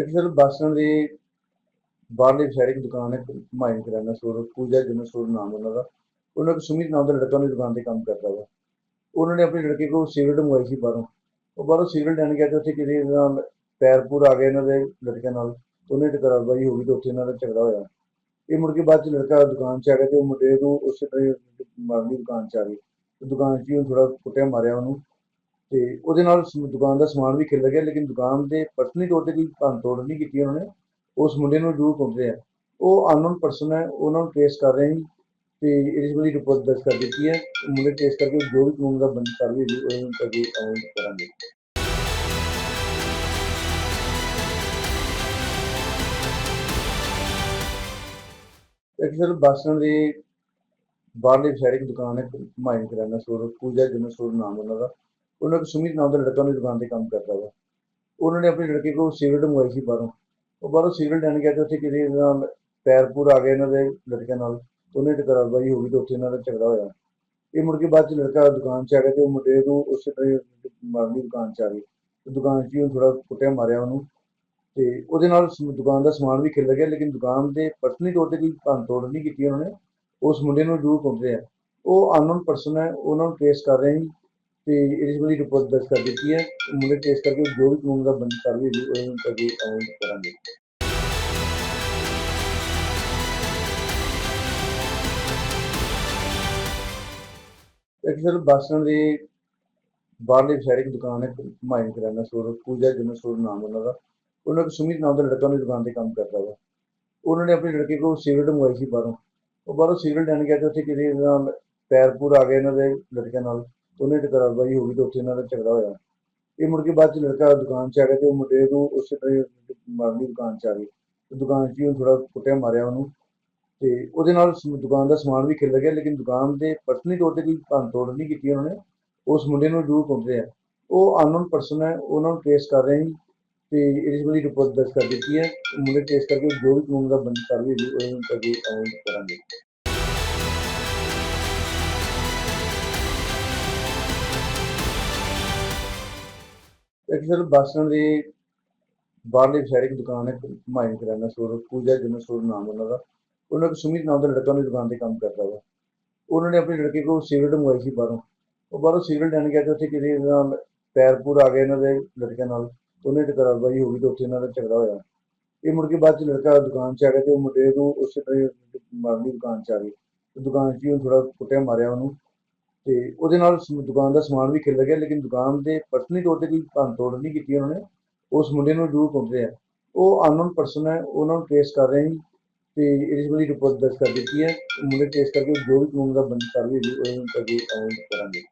ਇੱਕ sir bus stand ਦੇ ਬਾਹਰਲੇ ਸਾਈਡ ਇੱਕ ਦੁਕਾਨ ਹੈ ਮਾਈਨ ਕਰਿਆਨਾ ਸਟੋਰ, ਪੂਜਾ ਜਨਰਲ ਸਟੋਰ ਨਾਮ ਉਹਨਾਂ ਦਾ। ਉਹਨਾਂ ਕੋਲ ਸੁਮਿਤ ਨਾਮ ਦਾ ਲੜਕਾ ਉਹਦੀ ਦੁਕਾਨ ਤੇ ਕੰਮ ਕਰਦਾ ਵਾ। ਉਹਨਾਂ ਨੇ ਆਪਣੇ ਲੜਕੇ ਕੋਲ ਸਿਗਰਟ ਮੰਗਵਾਈ ਸੀ ਬਾਹਰੋਂ। ਉਹ ਬਾਹਰੋਂ ਸਿਗਰਟ ਲੈਣ ਗਿਆ ਤੇ ਉੱਥੇ ਕਿਸੇ ਨਾਲ ਪੈਰਪੁਰ ਆ ਗਏ ਇਹਨਾਂ ਦੇ ਲੜਕਿਆਂ ਨਾਲ। ਉਹਨੇ ਟਕਰਾਰਬਾਜੀ ਹੋ ਗਈ ਤੇ ਉੱਥੇ ਇਹਨਾਂ ਦਾ ਝਗੜਾ ਹੋਇਆ। ਇਹ ਮੁੜ ਕੇ ਬਾਅਦ ਚ ਲੜਕਾ ਦੁਕਾਨ 'ਚ ਆ ਗਿਆ ਤੇ ਉਹ ਮੁੰਡੇ ਨੂੰ ਉਸੇ ਤਰ੍ਹਾਂ ਹੀ ਮਾਰਨ ਦੀ ਦੁਕਾਨ 'ਚ ਆ ਗਈ। ਦੁਕਾਨ 'ਚ ਹੀ ਉਹ ਥੋੜਾ ਕੁੱਟਿਆ, ਮਾਰਿਆ ਉਹਨੂੰ। ਤੇ ਉਹਦੇ ਨਾਲ ਦੁਕਾਨ ਦਾ ਸਮਾਨ ਵੀ ਖਿਲ ਗਿਆ, ਲੇਕਿਨ ਦੁਕਾਨ ਦੇ ਪਰਸਨਲੀ ਤੌਰ ਤੇ ਕੋਈ ਭੰਨ ਤੋੜ ਨਹੀਂ ਕੀਤੀ ਉਹਨਾਂ ਨੇ। ਉਸ ਮੁੰਡੇ ਨੂੰ ਜ਼ਰੂਰ ਕੁੱਟਦੇ ਆ ਉਹ ਅਨਨੋਨ ਪਰਸਨ ਹੈ ਉਹਨਾਂ ਨੂੰ ਟ੍ਰੇਸ ਕਰ ਰਹੇ ਹਾਂ ਤੇ ਇਸ ਵਾਲੀ ਰਿਪੋਰਟ ਦਰਜ ਕਰ ਦਿੱਤੀ ਹੈ। ਮੁੰਡੇ ਟ੍ਰੇਸ ਕਰਕੇ ਜੋ ਵੀ ਕਾਨੂੰਨ ਦਾ ਬੰਦੀ ਕਾਰਵਾਈ ਹੋਈ ਉਹਨੂੰ ਅੱਗੇ ਅਮਲ ਕਰਾਂਗੇ। ਇੱਕ ਸਰ, ਬੱਸ ਸਟੈਂਡ ਦੇ ਬਾਹਰਲੇ ਸਾਈਡ ਇੱਕ ਦੁਕਾਨ ਹੈ ਮਾਈਨ ਕਰਿਆਨਾ ਸਟੋਰ ਪੂਜਾ ਜਨਰਲ ਸਟੋਰ ਨਾਮ ਉਹਨਾਂ ਦਾ। ਉਹਨਾਂ ਕੋਲ ਸੁਮਿਤ ਨਾਮ ਦਾ ਲੜਕਾ ਉਹਦੀ ਦੁਕਾਨ ਤੇ ਕੰਮ ਕਰਦਾ ਵਾ। ਉਹਨਾਂ ਨੇ ਆਪਣੇ ਲੜਕੇ ਕੋਲ ਸਿਗਰਟ ਮੰਗਵਾਈ ਸੀ ਬਾਹਰੋਂ। ਉਹ ਬਾਹਰੋਂ ਸਿਗਰਟ ਲੈਣ ਗਿਆ ਤੇ ਉੱਥੇ ਕਿਸੇ ਨਾਲ ਪੈਰ ਪੂਰ ਆ ਗਏ ਇਹਨਾਂ ਦੇ ਲੜਕਿਆਂ ਨਾਲ। ਉਹਨੇ ਟਕਰਾਰਬਾਜੀ ਹੋ ਗਈ ਤੇ ਉੱਥੇ ਇਹਨਾਂ ਦਾ ਝਗੜਾ ਹੋਇਆ। ਇਹ ਮੁੜ ਕੇ ਬਾਅਦ ਚ ਲੜਕਾ ਦੁਕਾਨ 'ਚ ਆ ਗਿਆ ਤੇ ਉਹ ਮੁੰਡੇ ਨੂੰ ਉਸੇ ਤਰ੍ਹਾਂ ਹੀ ਮਾਰਨ ਦੀ ਦੁਕਾਨ 'ਚ ਆ ਗਈ ਦੁਕਾਨ 'ਚ ਹੀ ਉਹ ਥੋੜਾ ਕੁੱਟਿਆ, ਮਾਰਿਆ ਉਹਨੂੰ। ਤੇ ਉਹਦੇ ਨਾਲ ਦੁਕਾਨ ਦਾ ਸਮਾਨ ਵੀ ਖਿਲ ਗਿਆ, ਲੇਕਿਨ ਦੁਕਾਨ ਦੇ ਪਰਸਨਲੀ ਤੌਰ ਤੇ ਕੋਈ ਭੰਨ ਤੋੜ ਨਹੀਂ ਕੀਤੀ ਉਹਨਾਂ ਨੇ। ਉਸ ਮੁੰਡੇ ਨੂੰ ਜ਼ਰੂਰ ਕੁੱਟਦੇ ਆ। ਉਹ ਅਨਨੋਨ ਪਰਸਨ ਹੈ, ਉਹਨਾਂ ਨੂੰ ਟ੍ਰੇਸ ਕਰ ਰਹੇ ਹਾਂ ਤੇ ਇਸ ਵਾਲੀ ਰਿਪੋਰਟ ਦਰਜ ਕਰ ਦਿੱਤੀ ਹੈ। ਮੁੰਡੇ ਟ੍ਰੇਸ ਕਰਕੇ ਜੋ ਵੀ ਕਾਨੂੰਨ ਦਾ ਬੰਦੀ ਕਾਰਵਾਈ ਹੋਈ ਉਹਨੂੰ ਅੱਗੇ ਅਮਲ ਕਰਾਂਗੇ। ਇੱਕ ਸਰ ਦੇ ਬਾਹਰਲੇ ਸਾਈਡ ਇੱਕ ਦੁਕਾਨ ਹੈ ਮਾਈਨ ਕਰਿਆਨਾ ਸਟੋਰ ਪੂਜਾ ਜਨਰਲ ਸਟੋਰ ਨਾਮ ਉਹਨਾਂ ਦਾ। ਉਹਨਾਂ ਕੋਲ ਸੁਮਿਤ ਨਾਮ ਦਾ ਲੜਕਾ ਉਹਦੀ ਦੁਕਾਨ ਤੇ ਕੰਮ ਕਰਦਾ ਵਾ। ਉਹਨਾਂ ਨੇ ਆਪਣੇ ਲੜਕੇ ਕੋਲ ਸਿਗਰਟ ਮੰਗਵਾਈ ਸੀ ਬਾਹਰੋਂ। ਉਹ ਬਾਹਰੋਂ ਸਿਗਰਟ ਲੈਣ ਗਿਆ ਤੇ ਉੱਥੇ ਕਿਸੇ ਨਾਲ ਪੈਰ ਪੂਰ ਆ ਗਏ ਇਹਨਾਂ ਦੇ ਲੜਕਿਆਂ ਨਾਲ। ਉਹਨੇ ਟਕਰਾਰਬਾਜੀ ਹੋ ਗਈ ਤੇ ਉੱਥੇ ਇਹਨਾਂ ਦਾ ਝਗੜਾ ਹੋਇਆ। ਇਹ ਮੁੜ ਕੇ ਬਾਅਦ ਚ ਲੜਕਾ ਦੁਕਾਨ 'ਚ ਆ ਗਿਆ ਤੇ ਉਹ ਮੁੰਡੇ ਨੂੰ ਉਸੇ ਤਰ੍ਹਾਂ ਹੀ ਦੁਕਾਨ 'ਚ ਆ ਗਈ ਦੁਕਾਨ 'ਚ ਹੀ ਥੋੜਾ ਕੁੱਟਿਆ, ਮਾਰਿਆ ਉਹਨੂੰ। ਤੇ ਉਹਦੇ ਨਾਲ ਦੁਕਾਨ ਦਾ ਸਮਾਨ ਵੀ ਖਿਲ ਗਿਆ, ਲੇਕਿਨ ਦੁਕਾਨ ਦੇ ਪਰਸਨਲੀ ਤੌਰ ਤੇ ਕੋਈ ਭੰਨ ਤੋੜ ਨਹੀਂ ਕੀਤੀ ਉਹਨਾਂ ਨੇ। ਉਸ ਮੁੰਡੇ ਨੂੰ ਜ਼ਰੂਰ ਕੁੱਟਦੇ ਆ। ਉਹ ਅਨਨੋਨ ਪਰਸਨ ਹੈ ਉਹਨਾਂ ਨੂੰ ਟ੍ਰੇਸ ਕਰ ਰਹੇ ਹਾਂ ਤੇ ਇਸ ਵਾਲੀ ਰਿਪੋਰਟ ਦਰਜ ਕਰ ਦਿੱਤੀ ਹੈ। ਮੁੰਡੇ ਟ੍ਰੇਸ ਕਰਕੇ ਜੋ ਵੀ ਕਾਨੂੰਨ ਦਾ ਬੰਦ ਕਰ ਹੋਈ ਉਹਨੂੰ ਅੱਗੇ ਅਮਲ ਕਰਾਂਗੇ। ਇੱਕ ਸਰ ਬੱਸ ਦੀ ਦੇ ਬਾਹਰਲੇ ਸਾਈਡ ਇੱਕ ਦੁਕਾਨ ਹੈ ਮਾਈਨ ਕਰਿਆਨਾ ਸਟੋਰ ਪੂਜਾ ਜਨਰਲ ਸਟੋਰ ਨਾਮ ਉਹਨਾਂ ਦਾ। ਉਹਨਾਂ ਕੋਲ ਸੁਮਿਤ ਨਾਮ ਦਾ ਲੜਕਾ ਉਹਦੀ ਦੁਕਾਨ ਤੇ ਕੰਮ ਕਰਦਾ ਵਾ। ਉਹਨਾਂ ਨੇ ਆਪਣੇ ਲੜਕੇ ਕੋਲ ਸਿਗਰਟ ਮੰਗਵਾਈ ਸੀ ਬਾਹਰੋਂ। ਉਹ ਬਾਹਰੋਂ ਸਿਗਰਟ ਲੈਣ ਗਿਆ ਤੇ ਉੱਥੇ ਕਿਸੇ ਨਾਲ ਪੈਰ ਪੂਰ ਆ ਗਏ ਇਹਨਾਂ ਦੇ ਲੜਕਿਆਂ ਨਾਲ। ਉਹਨੇ ਟਕਰਾਰਬਾਜੀ ਹੋ ਗਈ ਤੇ ਉੱਥੇ ਇਹਨਾਂ ਦਾ ਝਗੜਾ ਹੋਇਆ। ਇਹ ਮੁੜ ਕੇ ਬਾਅਦ ਚ ਲੜਕਾ ਦੁਕਾਨ 'ਚ ਆ ਗਿਆ ਤੇ ਉਹ ਮੁੰਡੇ ਨੂੰ ਉਸੇ ਤਰ੍ਹਾਂ ਹੀ ਦੀ ਦੁਕਾਨ 'ਚ ਆ ਗਈ। ਦੁਕਾਨ 'ਚ ਹੀ ਉਹ ਥੋੜਾ ਕੁੱਟਿਆ, ਮਾਰਿਆ ਉਹਨੂੰ। ਤੇ ਉਹਦੇ ਨਾਲ ਸ- ਦੁਕਾਨ ਦਾ ਸਮਾਨ ਵੀ ਖਿਲ ਗਿਆ, ਲੇਕਿਨ ਦੁਕਾਨ ਦੇ ਪਰਸਨਲੀ ਤੌਰ ਤੇ ਕੋਈ ਭੰਨ ਤੋੜ ਨਹੀਂ ਕੀਤੀ ਉਹਨਾਂ ਨੇ। ਉਸ ਮੁੰਡੇ ਨੂੰ ਜ਼ਰੂਰ ਕੁੱਟਦੇ ਰਿਹਾ ਉਹ ਅਨਨੋਨ ਪਰਸਨ ਹੈ, ਉਹਨਾਂ ਨੂੰ ਟ੍ਰੇਸ ਕਰ ਰਹੇ ਹਾਂ ਤੇ ਇਸ ਵਾਲੀ ਰਿਪੋਰਟ ਦਰਜ ਕਰ ਦਿੱਤੀ ਹੈ। ਮੁੰਡੇ ਟ੍ਰੇਸ ਕਰਕੇ ਜੋ ਵੀ ਕਾਨੂੰਨ ਦਾ ਬੰਦ ਕਰ ਹੋਈ ਉਹਨੂੰ ਅੱਗੇ ਕਰਾਂਗੇ।